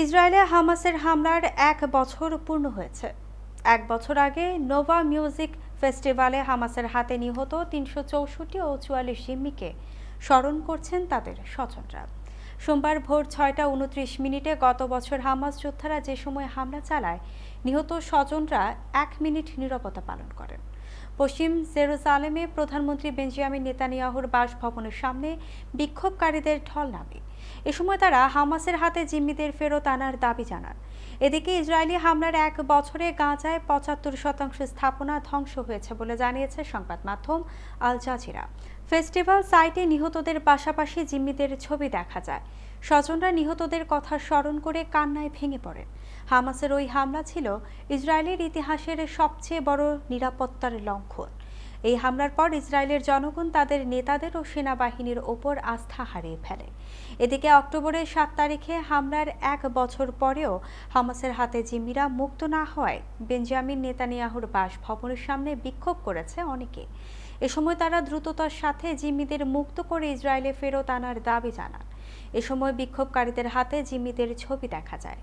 ইসরায়েলে হামাসের হামলার এক বছর পূর্ণ হয়েছে। এক বছর আগে নোভা মিউজিক ফেস্টিভ্যালে হামাসের হাতে নিহত তিনশো চৌষট্টি ও চুয়াল্লিশ জিম্মিকে স্মরণ করছেন তাদের স্বজনরা। সোমবার ভোর ছয়টা উনত্রিশ মিনিটে গত বছর হামাস যোদ্ধারা যে সময় হামলা চালায়, নিহত স্বজনরা এক মিনিট নীরবতা পালন করেন। পশ্চিম জেরুজালেমে প্রধানমন্ত্রী বেঞ্জামিন নেতানিয়াহুর বাসভবনের সামনে বিক্ষোভকারীদের ঢল নামে এ সময় তারা হামাসের হাতে জিম্মিদের ফেরত আনার দাবি জানান। এদিকে ইসরায়েলি হামলার এক বছরে গাজায় পঁচাত্তর শতাংশ স্থাপনা ধ্বংস হয়েছে বলে জানিয়েছে সংবাদ মাধ্যম আল জাজিরা। ফেস্টিভ্যাল সাইটে নিহতদের পাশাপাশি জিম্মিদের ছবি দেখা যায়। স্বজনরা নিহতদের কথা স্মরণ করে কান্নায় ভেঙে পড়েন। হামাসের ওই হামলা ছিল ইসরায়েলের ইতিহাসের সবচেয়ে বড় নিরাপত্তার লঙ্ঘন। এই হামলার পর ইসরায়েলের জনগণ তাদের নেতাদের ও সেনাবাহিনীর ওপর আস্থা হারিয়ে ফেলে। এদিকে অক্টোবরের সাত তারিখে হামলার এক বছর পরেও হামাসের হাতে জিম্মিরা মুক্ত না হওয়ায় বেঞ্জামিন নেতানিয়াহুর বাসভবনের সামনে বিক্ষোভ করেছে অনেকে। এ সময় তারা দ্রুততার সাথে জিম্মিদের মুক্ত করে ইসরায়েলে ফেরত আনার দাবি জানান। এ সময় বিক্ষোভকারীদের হাতে জিম্মিদের ছবি দেখা যায়।